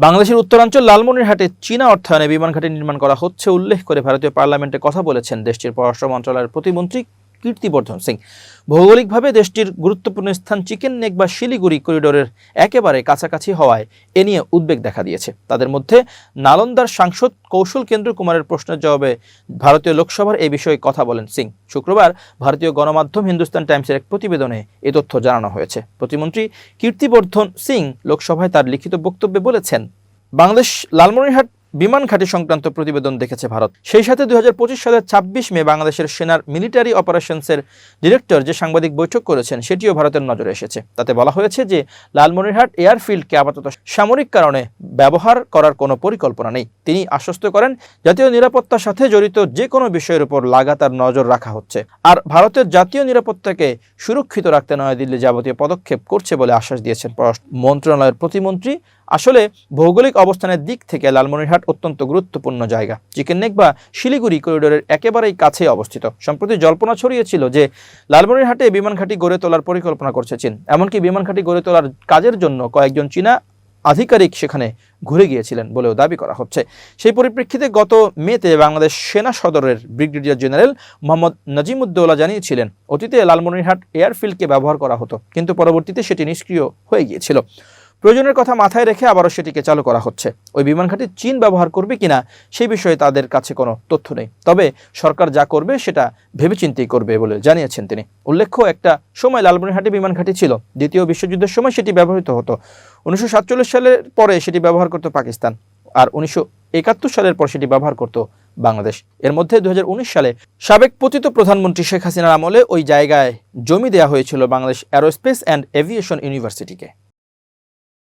বাংলাদেশের উত্তরাঞ্চল লালমনিরহাটে চীনা অর্থায়নে বিমান ঘাটি নির্মাণ করা হচ্ছে, উল্লেখ করে ভারতীয় পার্লামেন্টে কথা বলেছেন দেশটির পররাষ্ট্র মন্ত্রণালয়ের প্রতিমন্ত্রী কীর্তিবর্ধন সিং। ভৌগোলিকভাবে দেশটির গুরুত্বপূর্ণ স্থান চিকেন নেক বা শিলিগুড়ি করিডোরের একেবারে কাছাকাছি হওয়ায় এ নিয়ে উদ্বেগ দেখা দিয়েছে। তাদের মধ্যে নালন্দার সাংসদ কৌশল কেন্দ্র কুমারের প্রশ্নের জবাবে ভারতীয় লোকসভার এই বিষয়ে কথা বলেন সিং। শুক্রবার ভারতীয় গণমাধ্যম হিন্দুস্তান টাইমসের এক প্রতিবেদনে এ তথ্য জানানো হয়েছে। প্রতিমন্ত্রী কীর্তিবর্ধন সিং লোকসভায় তার লিখিত বক্তব্যে বলেছেন, বাংলাদেশ লালমনিরহাট বিমান ঘাঁটি সংক্রান্ত প্রতিবেদন দেখেছে ভারত। সেই সাথে দুই সালের ছাব্বিশ মে বাংলাদেশের সেনার মিলিটারি অপারেশনসের ডিরেক্টর যে সাংবাদিক বৈঠক করেছেন, সেটিও ভারতের নজরে এসেছে। তাতে বলা হয়েছে যে, লালমনিরহাট এয়ারফিল্ডকে আপাতত সামরিক কারণে ব্যবহার করার কোনো পরিকল্পনা নেই। তিনি আশ্বস্ত করেন, জাতীয় নিরাপত্তার সাথে জড়িত যে কোনো বিষয়ের উপর লাগাতার নজর রাখা হচ্ছে। আর ভারতের জাতীয় নিরাপত্তাকে সুরক্ষিত রাখতে নয়াদিল্লি যাবতীয় পদক্ষেপ করছে বলে আশ্বাস দিয়েছেন পররাষ্ট্র মন্ত্রণালয়ের প্রতিমন্ত্রী আসলে ভৌগোলিক অবস্থানের দিক থেকে লালমনিরহাট অত্যন্ত গুরুত্বপূর্ণ জায়গা। চিকেন নেক বা শিলিগুড়ি করিডোরের একেবারেই কাছে অবস্থিত। সম্প্রতি জল্পনা ছড়িয়েছিল যে লালমনিরহাটে বিমান ঘাঁটি গড়ে তোলার পরিকল্পনা করছে চীন। এমনকি বিমান ঘাঁটি গড়ে তোলার কাজের জন্য কয়েকজন চীনা আধিকারিক সেখানে ঘুরে গিয়েছিলেন বলেও দাবি করা হচ্ছে। সেই পরিপ্রেক্ষিতে গত মেতে বাংলাদেশ সেনা সদরের ব্রিগেডিয়ার জেনারেল মোহাম্মদ নাজিমুদ্দৌলা জানিয়েছিলেন, অতীতে লালমনিরহাট এয়ারফিল্ডকে ব্যবহার করা হতো, কিন্তু পরবর্তীতে সেটি নিষ্ক্রিয় হয়ে গিয়েছিল। প্রয়োজনের কথা মাথায় রেখে আবারও সেটিকে চালু করা হচ্ছে। ওই বিমান ঘাঁটি চীন ব্যবহার করবে কিনা সেই বিষয়ে তাদের কাছে কোনো তথ্য নেই। তবে সরকার যা করবে সেটা ভেবেচিন্তেই করবে বলে জানিয়েছেন তিনি। উল্লেখ্য, একটা সময় লালমনিরহাটে বিমান ঘাঁটি ছিল। দ্বিতীয় বিশ্বযুদ্ধের সময় সেটি ব্যবহৃত হতো। উনিশশো সাতচল্লিশ সালের পরে সেটি ব্যবহার করত পাকিস্তান আর উনিশশো একাত্তর সালের পর সেটি ব্যবহার করত বাংলাদেশ। এর মধ্যে দু হাজার উনিশ সালে সাবেক পতিত প্রধানমন্ত্রী শেখ হাসিনার আমলে ওই জায়গায় জমি দেওয়া হয়েছিল বাংলাদেশ অ্যারোস্পেস অ্যান্ড এভিয়েশন ইউনিভার্সিটিকে।